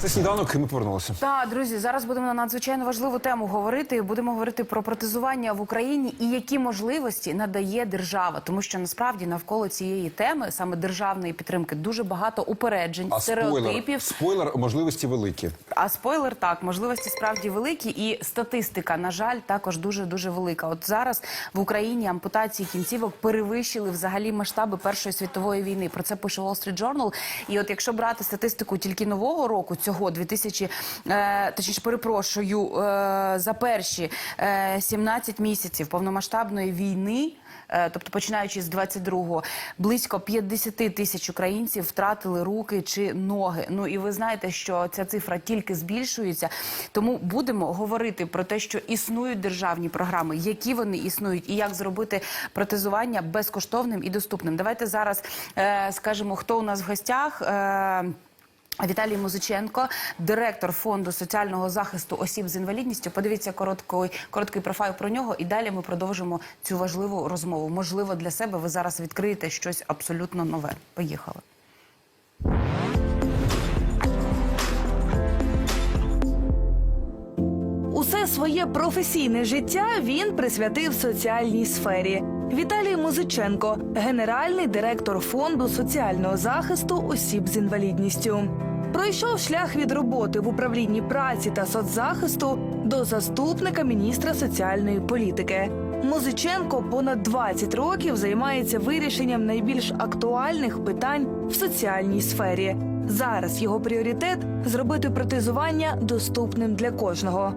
Це сніданок, і ми повернулися. Так, друзі, зараз будемо на надзвичайно важливу тему говорити. Будемо говорити про протезування в Україні і які можливості надає держава, тому що насправді навколо цієї теми, саме державної підтримки, дуже багато упереджень, А спойлер, стереотипів. спойлер, можливості великі. А спойлер так, можливості справді великі, і статистика, на жаль, також дуже дуже велика. От зараз в Україні ампутації кінцівок перевищили взагалі масштаби Першої світової війни. Про це пише Wall Street Journal. І от якщо брати статистику тільки нового року, цього 2000, е, точніше, перепрошую, е, за перші е, 17 місяців повномасштабної війни. е, Тобто, починаючи з 22-го, близько 50 тисяч українців втратили руки чи ноги. Ну і ви знаєте, що ця цифра тільки збільшується. Тому будемо говорити про те, що існують державні програми, які вони існують, і як зробити протезування безкоштовним і доступним. Давайте зараз е, скажемо, хто у нас в гостях. Віталій Музиченко, директор фонду соціального захисту осіб з інвалідністю. Подивіться короткий, короткий профайл про нього, і далі ми продовжимо цю важливу розмову. Можливо, для себе ви зараз відкриєте щось абсолютно нове. Поїхали. Усе своє професійне життя він присвятив соціальній сфері. Віталій Музиченко, генеральний директор фонду соціального захисту осіб з інвалідністю. Пройшов шлях від роботи в управлінні праці та соцзахисту до заступника міністра соціальної політики. Музиченко понад 20 років займається вирішенням найбільш актуальних питань в соціальній сфері. Зараз його пріоритет зробити протезування доступним для кожного.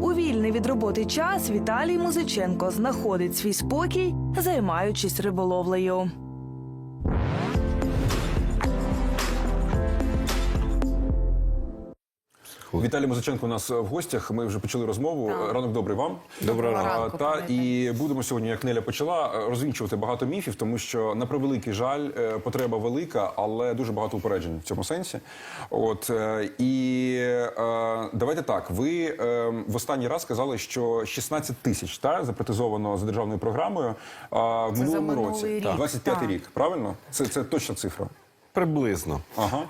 У вільний від роботи час Віталій Музиченко знаходить свій спокій, займаючись риболовлею. Віталій Музиченко у нас в гостях. Ми вже почали розмову. Ранок добрий вам. Доброго ранку, Та і будемо сьогодні, як Неля почала, розвінчувати багато міфів, тому що на превеликий жаль, е, потреба велика, але дуже багато упереджень в цьому сенсі. От е, і е, давайте так. Ви е, в останній раз сказали, що 16 тисяч та запротезовано за державною програмою а, в Це минулому році. рік. 25 Так. рік. Правильно? Це це точна цифра. Приблизно. Ага.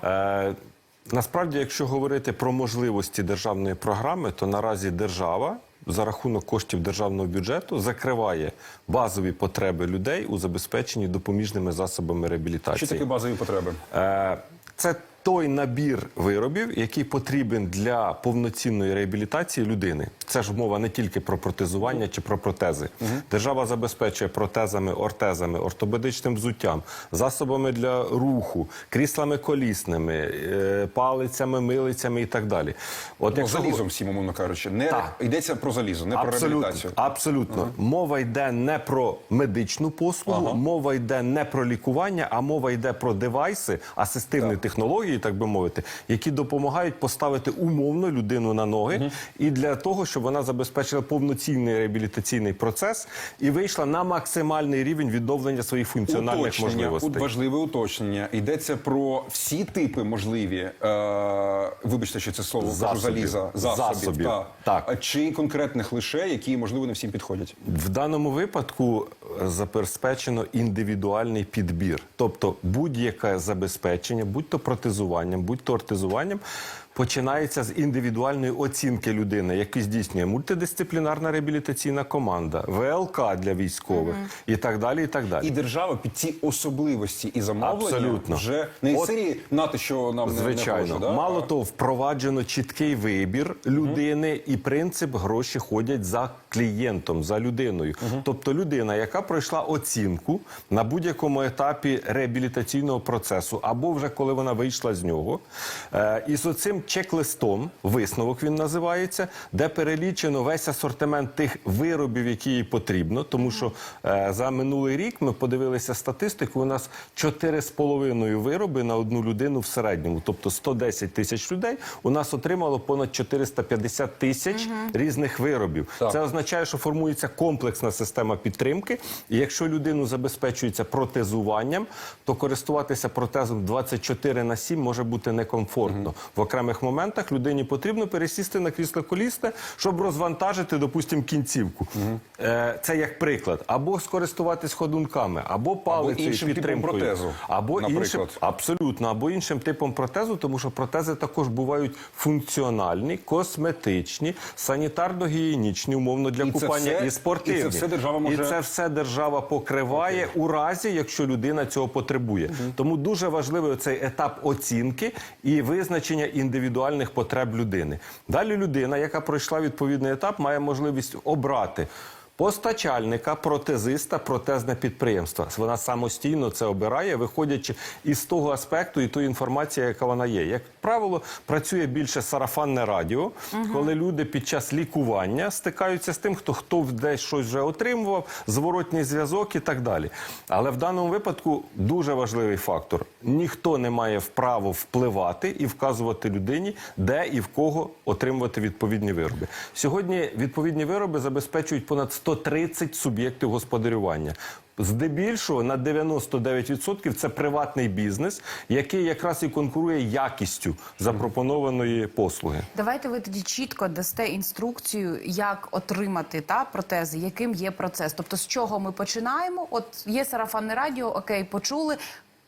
Е, насправді, якщо говорити про можливості державної програми, то наразі держава за рахунок коштів державного бюджету закриває базові потреби людей у забезпеченні допоміжними засобами реабілітації. Що такі базові потреби? Е, Це той набір виробів, який потрібен для повноцінної реабілітації людини. Це ж мова не тільки про протезування чи про протези. Держава забезпечує протезами, ортезами, ортопедичним взуттям, засобами для руху, кріслами колісними, е, палицями, милицями і так далі. От Ну, якщо залізом всім, умовно кажучи, не Так. йдеться про залізо, не про реабілітацію. абсолютно. Мова йде не про медичну послугу, Ага. мова йде не про лікування, а мова йде про девайси, асистивні технології, так би мовити, які допомагають поставити умовно людину на ноги, і для того, щоб вона забезпечила повноцінний реабілітаційний процес і вийшла на максимальний рівень відновлення своїх функціональних Уточнення, можливостей. от важливе уточнення. Йдеться про всі типи можливі, е, вибачте, що це слово Засобів. заліза, засобів. Засобів, та. так. А Чи конкретних лише, які, можливо, не всім підходять? В даному випадку е, забезпечено індивідуальний підбір, тобто будь-яке забезпечення, будь-то протезуванням, будь-то ортезуванням. Починається з індивідуальної оцінки людини, яку здійснює мультидисциплінарна реабілітаційна команда, ВЛК для військових і так далі. І так далі. І держава під ці особливості і замовлення Абсолютно. вже не От- серії нати, що нам не- не Звичайно, хоче, да? мало А- того, впроваджено чіткий вибір людини і принцип гроші ходять за клієнтом, за людиною. Тобто людина, яка пройшла оцінку на будь-якому етапі реабілітаційного процесу, або вже коли вона вийшла з нього, е, і з оцим чек-листом, висновок він називається, де перелічено весь асортимент тих виробів, які їй потрібно. Тому що е, за минулий рік ми подивилися статистику. У нас 4,5 вироби на одну людину в середньому, тобто 110 тисяч людей. У нас отримало понад 450 тисяч різних виробів. Так. Це означає, що формується комплексна система підтримки. І якщо людину забезпечується протезуванням, то користуватися протезом 24 на 7 може бути некомфортно. В окремих окремих моментах людині потрібно пересісти на крісло колісне, щоб розвантажити, допустимо, кінцівку. Е, Це як приклад. Або скористуватись ходунками, або палицею іншим типом протезу, або іншим, абсолютно, або іншим типом протезу, тому що протези також бувають функціональні, косметичні, санітарно-гігієнічні, умовно для І це купання все- і спортивні. і це все держава може- І це все держава покриває у разі, якщо людина цього потребує. Тому дуже важливий цей етап оцінки і визначення індивідуальних потреб людини. Далі людина, яка пройшла відповідний етап, має можливість обрати. Постачальника, протезиста, протезне підприємство. Вона самостійно це обирає, виходячи із того аспекту і тої інформації, яка вона є. Як правило, працює більше сарафанне радіо, коли люди під час лікування стикаються з тим, хто хто десь щось вже отримував, зворотній зв'язок і так далі. Але в даному випадку дуже важливий фактор: ніхто не має вправо впливати і вказувати людині, де і в кого отримувати відповідні вироби. Сьогодні відповідні вироби забезпечують понад 130 суб'єктів господарювання. Здебільшого на 99% це приватний бізнес, який якраз і конкурує якістю запропонованої послуги. Давайте ви тоді чітко дасте інструкцію, як отримати та протези, яким є процес. Тобто, з чого ми починаємо? От є сарафанне радіо, окей, почули.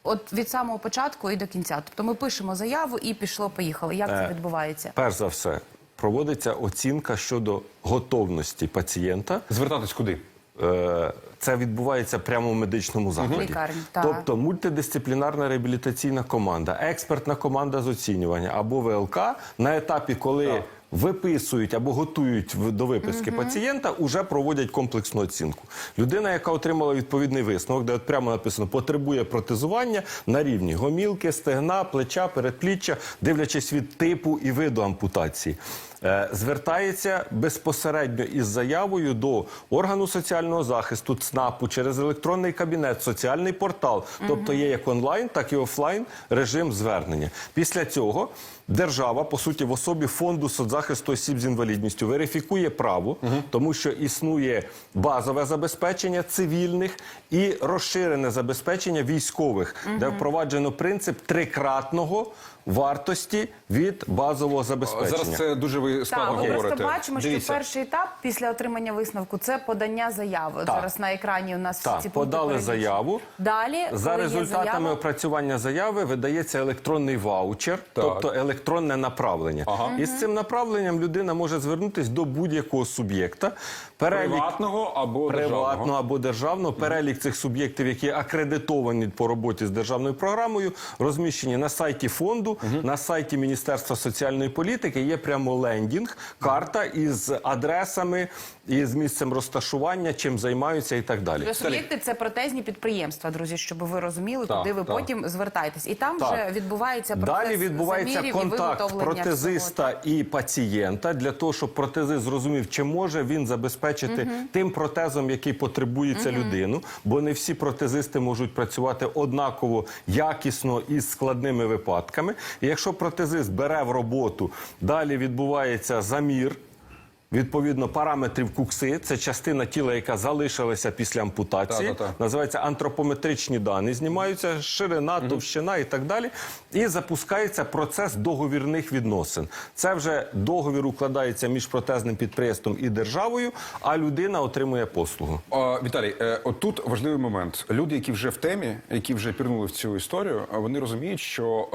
От від самого початку і до кінця. Тобто ми пишемо заяву і пішло, поїхали. Як це Е, відбувається? Перш за все, проводиться оцінка щодо готовності пацієнта Звертатись куди? Е, це відбувається прямо в медичному закладі. Лікарні, так. Тобто мультидисциплінарна реабілітаційна команда, експертна команда з оцінювання або ВЛК на етапі, коли виписують або готують до виписки пацієнта, уже проводять комплексну оцінку. Людина, яка отримала відповідний висновок, де от прямо написано потребує протезування на рівні гомілки, стегна, плеча, передпліччя, дивлячись від типу і виду ампутації. Е, Звертається безпосередньо із заявою до органу соціального захисту ЦНАПу через електронний кабінет, соціальний портал, тобто є як онлайн, так і офлайн режим звернення. Після цього держава, по суті, в особі фонду соцзахисту осіб з інвалідністю верифікує право, тому що існує базове забезпечення цивільних і розширене забезпечення військових, де впроваджено принцип трикратного вартості від базового забезпечення. Зараз це дуже ви складно Так, ми говорите. просто бачимо, що перший етап після отримання висновку це подання заяви. Так. Зараз на екрані у нас Так, всі пункти подали заяву. Далі За результатами заява, опрацювання заяви видається електронний ваучер, Так. тобто електронне направлення. Ага. І з цим направленням людина може звернутися до будь-якого суб'єкта. Перелік Приватного або приватного державного. або державного перелік цих суб'єктів, які акредитовані по роботі з державною програмою, розміщені на сайті фонду, на сайті Міністерства соціальної політики. Є прямо лендінг, карта із адресами, із місцем розташування, чим займаються і так далі. Суб'єкти це протезні підприємства, друзі, щоб ви розуміли, Так, куди ви так. потім звертаєтесь. І там Так. вже відбувається процес Далі відбувається замірів і контакт протезиста всього. і пацієнта для того, щоб протезист зрозумів, чи може він забезпечити тим протезом, який потребується людину, бо не всі протезисти можуть працювати однаково якісно і з складними випадками. І якщо протезист бере в роботу, далі відбувається замір. Відповідно, параметрів кукси це частина тіла, яка залишилася після ампутації. Та-та-та. Називається антропометричні дані. Знімаються ширина, товщина і так далі. І запускається процес договірних відносин. Це вже договір укладається між протезним підприємством і державою, а людина отримує послугу. А, Віталій, е, от важливий момент. Люди, які вже в темі, які вже пірнули в цю історію, вони розуміють, що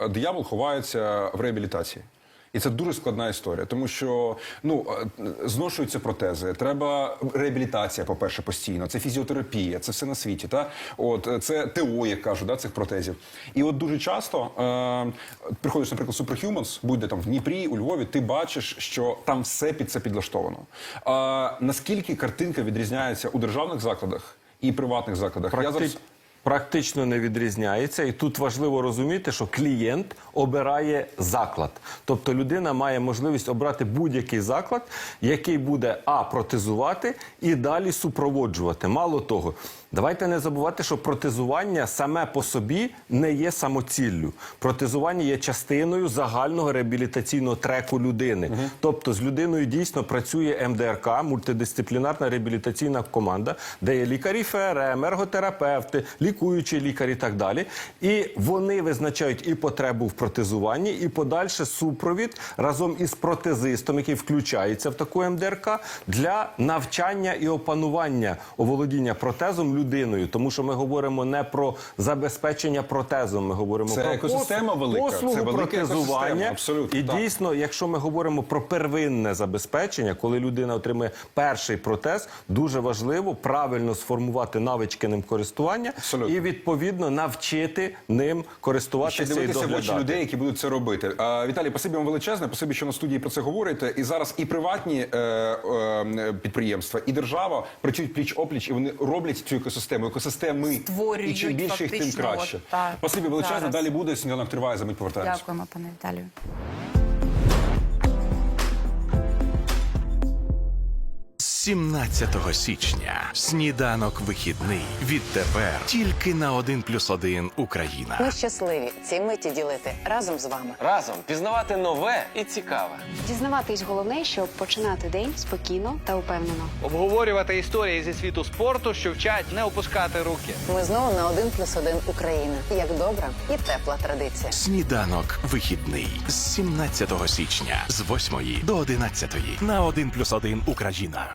е, диявол ховається в реабілітації. І це дуже складна історія, тому що ну е, зношуються протези. Треба реабілітація, по-перше, постійно. Це фізіотерапія, це все на світі. Та от е, це ТО, як кажуть, да, цих протезів. І от дуже часто е, приходиш, наприклад, Superhumans, будь-де там в Дніпрі, у Львові, ти бачиш, що там все під це підлаштовано. А наскільки картинка відрізняється у державних закладах і приватних закладах? Я зараз Практично не відрізняється, і тут важливо розуміти, що клієнт обирає заклад. Тобто людина має можливість обрати будь-який заклад, який буде а протезувати і далі супроводжувати. Мало того, Давайте не забувати, що протезування саме по собі не є самоціллю. Протезування є частиною загального реабілітаційного треку людини. Тобто з людиною дійсно працює МДРК, мультидисциплінарна реабілітаційна команда, де є лікарі ФРМ, ерготерапевти, лікуючі лікарі і так далі. І вони визначають і потребу в протезуванні, і подальше супровід разом із протезистом, який включається в таку МДРК, для навчання і опанування оволодіння протезом людиною. Тому що ми говоримо не про забезпечення протезом, ми говоримо Це про екосистема пос- велика, послугу це велика протезування. абсолютно, і так. дійсно, якщо ми говоримо про первинне забезпечення, коли людина отримує перший протез, дуже важливо правильно сформувати навички ним користування Абсолютно. І відповідно навчити ним Ще користуватися і дивитися в очі людей, які будуть це робити. А, Віталій, спасибі вам величезне, спасибі, що на студії про це говорите. І зараз і приватні е, е, підприємства, і держава працюють пліч опліч, і вони роблять цю екосистему, екосистеми. Створюють і чим більше їх, тим краще. от так, Спасибі величезне. зараз. Далі буде сніданок триває. За мить повертаємося. Дякуємо, пане Віталію. 17 січня сніданок вихідний. Відтепер тільки на 1 плюс 1 Україна. Ми щасливі ці миті ділити разом з вами. Разом пізнавати нове і цікаве. Дізнаватись головне, щоб починати день спокійно та упевнено. обговорювати історії зі світу спорту, що вчать не опускати руки. Ми знову на один плюс один Україна. Як добра і тепла традиція. Сніданок вихідний з 17 січня з 8 до 11 на 1 плюс 1 Україна.